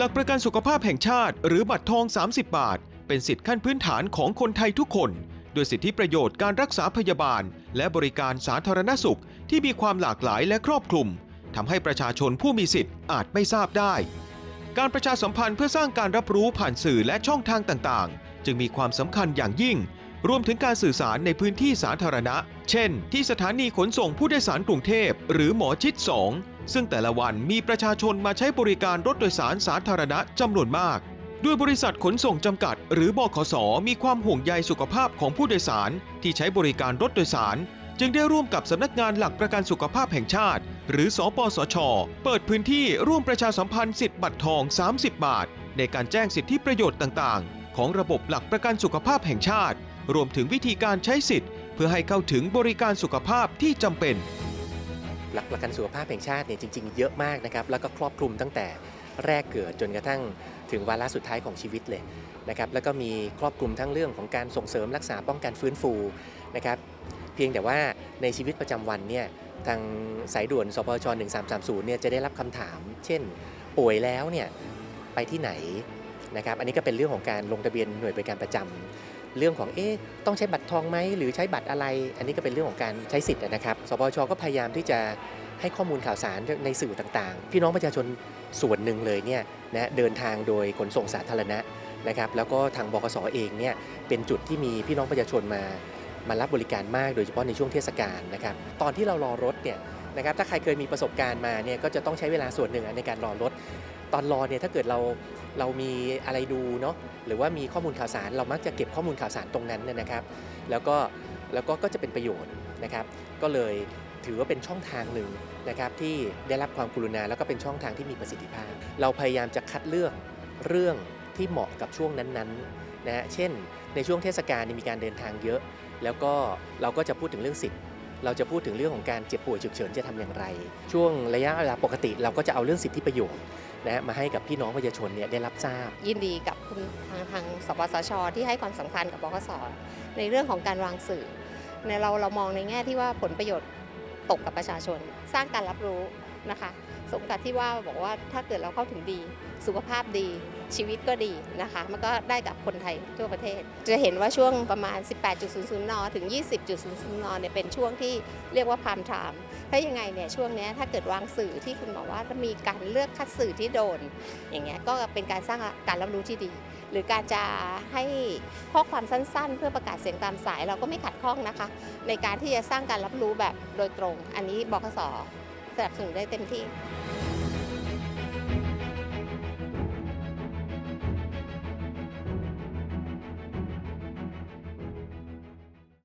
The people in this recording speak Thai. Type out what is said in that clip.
หลักประกันสุขภาพแห่งชาติ หรือบัตรทอง 30 บาท เป็นสิทธิขั้นพื้นฐานของคนไทยทุกคน โดยสิทธิประโยชน์การรักษาพยาบาล และบริการสาธารณสุขที่มีความหลากหลายและครอบคลุมทำให้ประชาชนผู้มีสิทธิ์อาจไม่ทราบได้ การประชาสัมพันธ์เพื่อสร้างการรับรู้ผ่านสื่อและช่องทางต่างๆ จึงมีความสำคัญอย่างยิ่ง รวมถึงการสื่อสารในพื้นที่สาธารณะ เช่น ที่สถานีขนส่งผู้โดยสารกรุงเทพหรือหมอชิด2 ซึ่งแต่ละวันมีประชาชนมาใช้บริการรถโดยสารสาธารณะจำนวนมาก ด้วยบริษัทขนส่งจำกัด หรือบขสมีความห่วงใยสุขภาพของผู้โดยสาร ที่ใช้บริการรถโดยสาร จึงได้ร่วมกับสำนักงานหลักประกันสุขภาพแห่งชาติ หรือสปสช เปิดพื้นที่ร่วมประชาสัมพันธ์สิทธิ์บัตรทอง 30 บาท ในการแจ้งสิทธิประโยชน์ต่างๆ ของระบบหลักประกันสุขภาพแห่งชาติ รวมถึงวิธีการใช้สิทธิ์ เพื่อให้เข้าถึงบริการสุขภาพที่จำเป็น หลักประกันสุขภาพแห่งชาติเนี่ยจริง ๆ เยอะมากนะครับ แล้วก็ครอบคลุมตั้งแต่แรกเกิดจนกระทั่งถึงวาระสุดท้ายของชีวิตเลยนะครับแล้วก็มีครอบคลุมทั้งเรื่องของการส่งเสริมรักษาป้องกันฟื้นฟูนะครับเพียงแต่ว่าในชีวิตประจำวันเนี่ยทางสายด่วนสปช1330เนี่ยจะได้รับคำถาม เช่น ป่วยแล้วเนี่ยไปที่ไหนนะครับอันนี้ก็เป็นเรื่องของการลงทะเบียนหน่วยบริการประจำ เรื่องของเอ๊ะต้องใช้บัตรทองไหมหรือใช้บัตรอะไร อันนี้ก็เป็นเรื่องของการใช้สิทธิ์นะครับสปชก็พยายามที่จะให้ข้อมูลข่าวสารในสื่อต่างๆ พี่น้องประชาชนส่วนหนึ่งเลยเนี่ยนะเดินทางโดยขนส่งสาธารณะนะครับแล้วก็ทางบกสเองเนี่ยเป็นจุดที่มีพี่น้องประชาชนมามารับบริการมากโดยเฉพาะในช่วงเทศกาลนะครับตอนที่เรารอรถเนี่ย นะครับถ้าใครเคยมีประสบการณ์มาเนี่ยก็จะต้องใช้เวลาส่วนหนึ่งในการรอรถ ตอนรอเนี่ยถ้าเกิดเราเรามีอะไรดูเนาะหรือว่ามีข้อมูลข่าวสาร เรามักจะเก็บข้อมูลข่าวสารตรงนั้นนะครับ แล้วก็แล้วก็ก็จะเป็นประโยชน์นะครับ ก็เลยถือว่าเป็นช่องทางหนึ่งนะครับที่ได้รับความกรุณาแล้วก็เป็นช่องทางที่มีประสิทธิภาพ เราพยายามจะคัดเลือกเรื่องที่เหมาะกับช่วงนั้นๆนะฮะเช่น ในช่วงเทศกาลมีการเดินทางเยอะ แล้วก็เราก็จะพูดถึงเรื่องสิทธิ เราจะพูดถึงเรื่องของการเจ็บป่วยฉุกเฉินจะทำอย่างไร ช่วงระยะเวลาปกติเราก็จะเอาเรื่องสิทธิประโยชน์นะมาให้กับพี่น้องประชาชนเนี่ยได้รับทราบ ยินดีกับคุณทางทางสปสช ที่ให้ความสำคัญกับบกสในเรื่องของการวางสื่อในเราเรามองในแง่ที่ว่าผลประโยชน์ตกกับประชาชน สร้างการรับรู้ นะคะสมกับที่ว่าบอกว่าถ้าเกิดเราเข้าถึงดี สุขภาพดีชีวิตก็ดีนะคะ มันก็ได้กับคนไทยทั่วประเทศ จะเห็นว่าช่วงประมาณ 18.00 น ถึง 20.00 น เนี่ยเป็นช่วงที่เรียกว่าพามไทม์ถ้ายังไงเนี่ยช่วงนี้ถ้าเกิดวางสื่อที่คุณบอกว่ามีการเลือกคัดสื่อที่โดน อย่างเงี้ยก็เป็นการสร้างการรับรู้ที่ดี หรือการจะให้ข้อความสั้นๆ เพื่อประกาศเสียงตามสายเราก็ไม่ขัดข้องนะคะ ในการที่จะสร้างการรับรู้แบบโดยตรง อันนี้บคส สนับสนุนได้เต็มที่